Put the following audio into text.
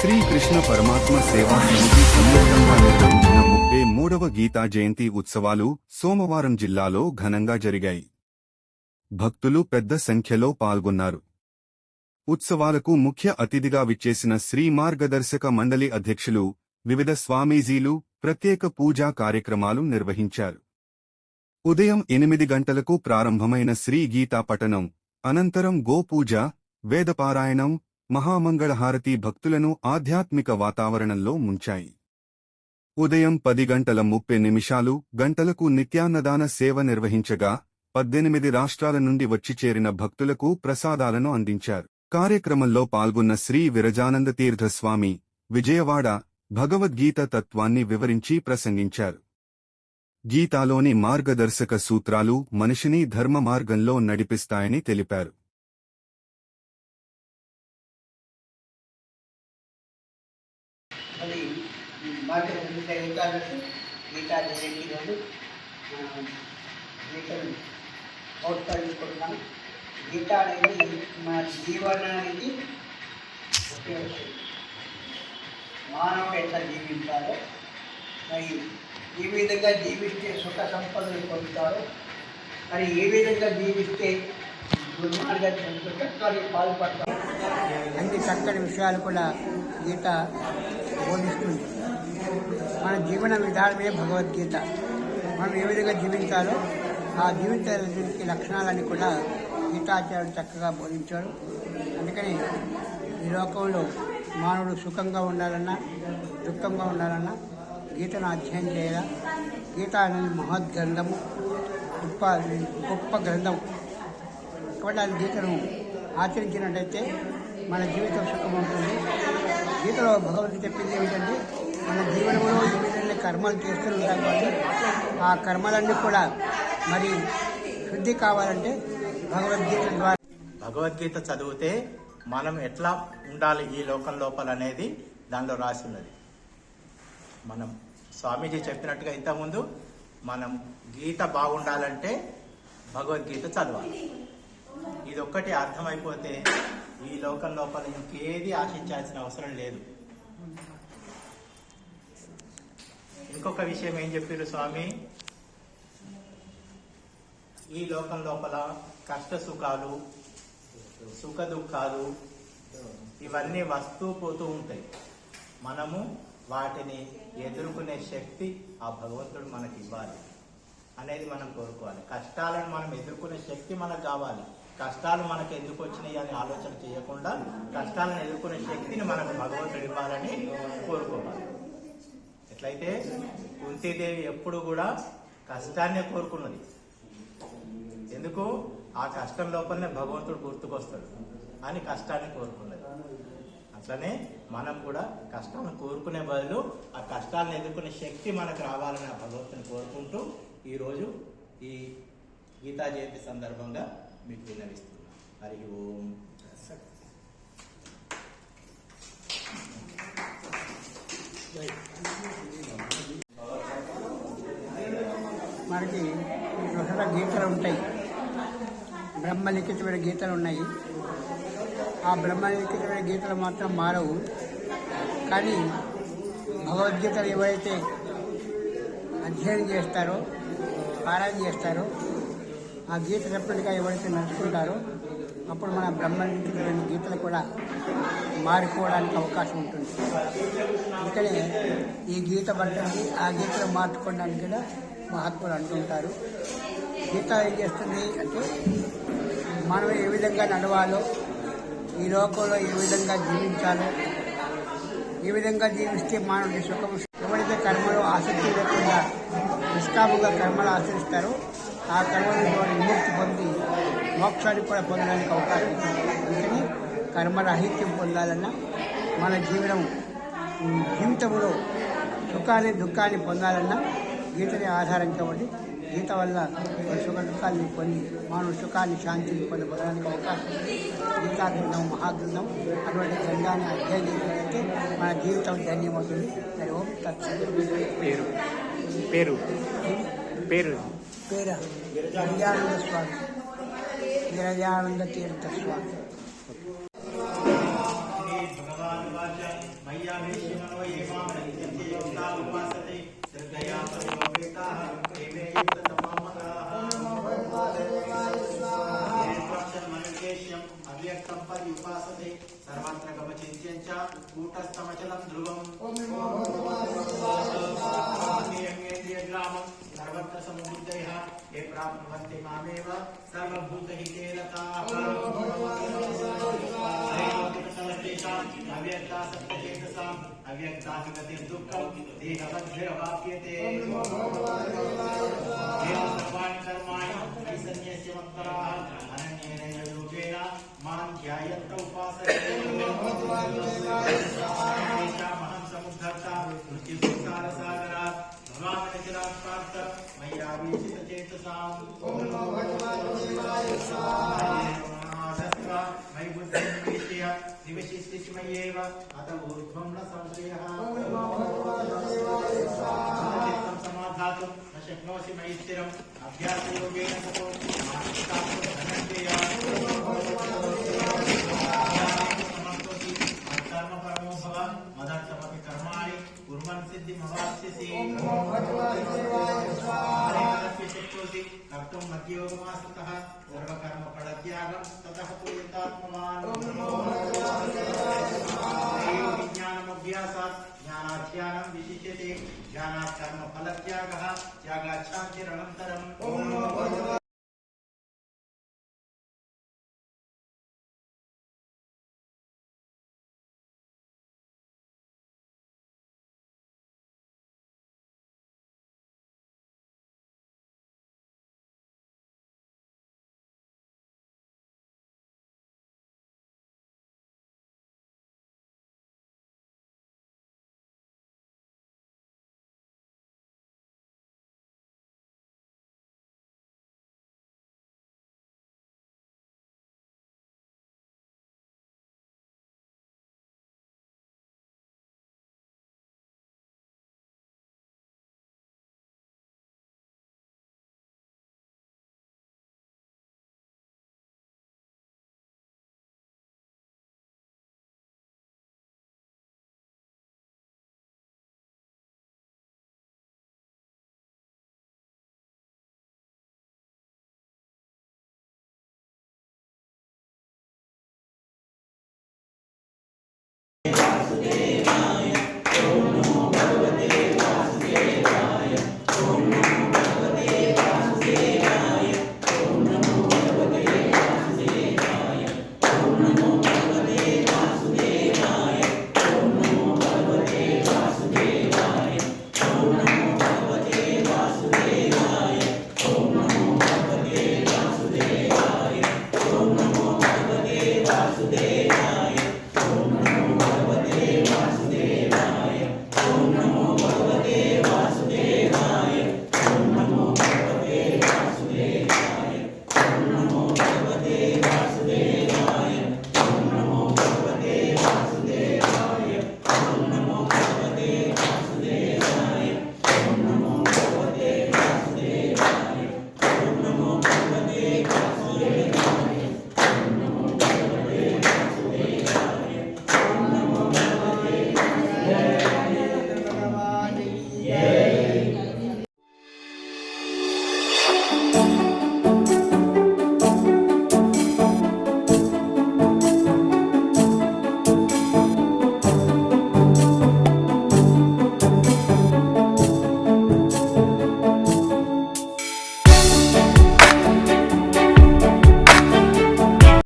శ్రీ కృష్ణ పరమాత్మ సేవా సమితి నిర్వహించిన ముప్పై మూడవ గీతా జయంతి ఉత్సవాలు సోమవారం జిల్లాలో ఘనంగా జరిగాయి. భక్తులు పెద్ద సంఖ్యలో పాల్గొన్నారు. ఉత్సవాలకు ముఖ్య అతిథిగా విచ్చేసిన శ్రీ మార్గదర్శక మండలి అధ్యక్షులు వివిధ స్వామీజీలు ప్రత్యేక పూజా కార్యక్రమాలు నిర్వహించారు. ఉదయం ఎనిమిది గంటలకు ప్రారంభమైన శ్రీ గీతా పఠనం అనంతరం గోపూజ వేదపారాయణం మహామంగళహారతి భక్తులను ఆధ్యాత్మిక వాతావరణంలో ముంచాయి. ఉదయం పది గంటల ముప్పై నిమిషాలు గంటలకు నిత్యాన్నదాన సేవ నిర్వహించగా పద్దెనిమిది రాష్ట్రాల నుండి వచ్చి చేరిన భక్తులకు ప్రసాదాలను అందించారు. కార్యక్రమంలో పాల్గొన్న శ్రీ విరజానంద తీర్థస్వామి విజయవాడ భగవద్గీత తత్వాన్ని వివరించి ప్రసంగించారు. గీతాలోని మార్గదర్శక సూత్రాలు మనిషిని ధర్మ మార్గంలో నడిపిస్తాయని తెలిపారు అది మార్కెట్ గీత ఏకాదశి గీతా జయంతి రోజు ఆ, గీతను ప్రోత్సహించుకుంటున్నాం గీత అనేది మన జీవనానికి ఉపయోగపడుతుంది. మానవుడు ఎట్లా జీవించాలో మరి ఏ విధంగా జీవిస్తే సుఖ సంపదలు పొందుతారో మరి ఏ విధంగా జీవిస్తే దుర్మార్గం పాల్పడతారు అన్ని చక్కని విషయాలు కూడా గీత బోధిస్తుంది. మన జీవన విధానమే భగవద్గీత. మనం ఏ విధంగా జీవించాలో ఆ జీవిత లక్షణాలన్నీ కూడా గీతాచార్యుడు చక్కగా బోధించాడు. అందుకని ఈ లోకంలో మానవుడు సుఖంగా ఉండాలన్నా దుఃఖంగా ఉండాలన్నా గీతను అధ్యయనం చేయాల? గీత అనేది మహద్గ్రంథము గొప్ప గొప్ప గ్రంథం కాబట్టి ఆ గీతను ఆచరించినట్టయితే మన జీవితం సుఖం ఉంటుంది గీతలో భగవంతుడు చెప్పింది ఏమిటంటే మన జీవనంలో ఏ విధంగా కర్మలు చేస్తూ ఉంటాం కాబట్టి ఆ కర్మలన్నీ కూడా మరి శుద్ధి కావాలంటే భగవద్గీత ద్వారా భగవద్గీత చదివితే మనం ఎట్లా ఉండాలి ఈ లోకం లోపల అనేది దానిలో రాసి ఉన్నది. మనం స్వామీజీ చెప్పినట్టుగా ఇంతకుముందు మనం గీత బాగుండాలంటే భగవద్గీత చదవాలి. ఇది ఒక్కటి అర్థమైపోతే ఈ లోకం లోపల ఇంకేది ఆశించాల్సిన అవసరం లేదు. ఇంకొక విషయం ఏం చెప్పారు స్వామి? ఈ లోకం లోపల కష్ట సుఖాలు సుఖ దుఃఖాలు ఇవన్నీ వస్తూ పోతూ ఉంటాయి. మనము వాటిని ఎదుర్కొనే శక్తి ఆ భగవంతుడు మనకి ఇవ్వాలి అనేది మనం కోరుకోవాలి. కష్టాలను మనం ఎదుర్కొనే శక్తి మనకు కావాలి. కష్టాలు మనకు ఎందుకు వచ్చినాయి అని ఆలోచన చేయకుండా కష్టాలను ఎదుర్కొనే శక్తిని మనకు భగవంతుడు ఇవ్వాలని కోరుకోవాలి. ఎట్లయితే కుంతీదేవి ఎప్పుడు కూడా కష్టాన్నే కోరుకున్నది. ఎందుకు? ఆ కష్టం లోపలనే భగవంతుడు గుర్తుకొస్తాడు. అని కష్టాన్ని కోరుకున్నది అట్లనే మనం కూడా కష్టాన్ని కోరుకునే బదులు ఆ కష్టాలను ఎదుర్కొనే శక్తి మనకు రావాలని ఆ భగవంతుని కోరుకుంటూ ఈరోజు ఈ గీతా జయంతి సందర్భంగా మీకు విన్నవిస్తున్నాను హరి ఓం. మనకి గీతలు ఉంటాయి. బ్రహ్మలిఖితమైన గీతలు ఉన్నాయి. ఆ బ్రహ్మలిఖితమైన గీతలు మాత్రం మారవు. కానీ భగవద్గీతలు ఎవరైతే అధ్యయనం చేస్తారో పారాయణ చేస్తారో ఆ గీత చెప్పినట్టుగా ఎవరైతే నడుచుకుంటారో అప్పుడు మన బ్రహ్మలిఖితమైన గీతలు కూడా మారిపోవడానికి అవకాశం ఉంటుంది. అందుకనే ఈ గీత పట్టండి ఆ గీతలు మార్చుకోవడానికి కూడా మహాత్ములు అంటుంటారు గీత ఏం చేస్తుంది అంటే మనం ఏ విధంగా నడవాలో ఈ లోకంలో ఏ విధంగా జీవించాలో ఏ విధంగా జీవిస్తే మానవుడి సుఖం ఎవరైతే కర్మలో ఆసక్తి లేకుండా నిష్కాముగా కర్మలు ఆచరిస్తారో ఆ కర్మల ద్వారా విముక్తి పొంది మోక్షాన్ని కూడా పొందడానికి అవకాశం ఉంటుంది. అందుకని కర్మరాహిత్యం పొందాలన్నా మన జీవనం జీవితంలో సుఖాన్ని దుఃఖాన్ని పొందాలన్నా గీతని ఆధారం కాబట్టి గీత వల్ల సుఖ దుఃఖాన్ని పొంది మానవ సుఖాన్ని శాంతిని పొందడానికి అవకాశం. గీతా గ్రంథం మహాగ్రంథం అటువంటి గ్రంథాన్ని అధ్యయనం చేసినట్లయితే మన జీవితం ధన్యమవుతుంది. మరి ఓం పేరు. పేరు. పేరు. పేర. గిరిజానంద స్వామి. గిరిజానంద తీర్థ స్వామి. तत्तपदि उपासते सर्वत्र गमचिन्त्यञ्च, कूटस्थमचलं ध्रुवम्। ग्रामम् सर्वत्र समुद्धयः ये प्राप्नुवन्ति मामेव सर्वभूतहितेरताः अव्यक्ता सत्यचेतसाम् अव्यक्ता हि गतिर्दुःखम् देहवद्भिरवाप्यते सर्वाणि कर्माणि वक्तराः अनन्येन దేవా మాం ధ్యాయత్త ఉపాసమహం సముద్ధర్త మృత్యుసంసార సాగరా భవామనిచిరాత్మార్థ మయ్యావేశిత చేతసాం. మై బుద్ధిష్య నివశిష్టి మయ్యేవ అత ఊర్ధ్వం స్థిరం అభ్యాసయోగేన తపో कर्तुं मद्योगमास्ततः सर्वकर्मफलत्यागं ततः तु यतात्मवान् ज्ञानमभ्यासात्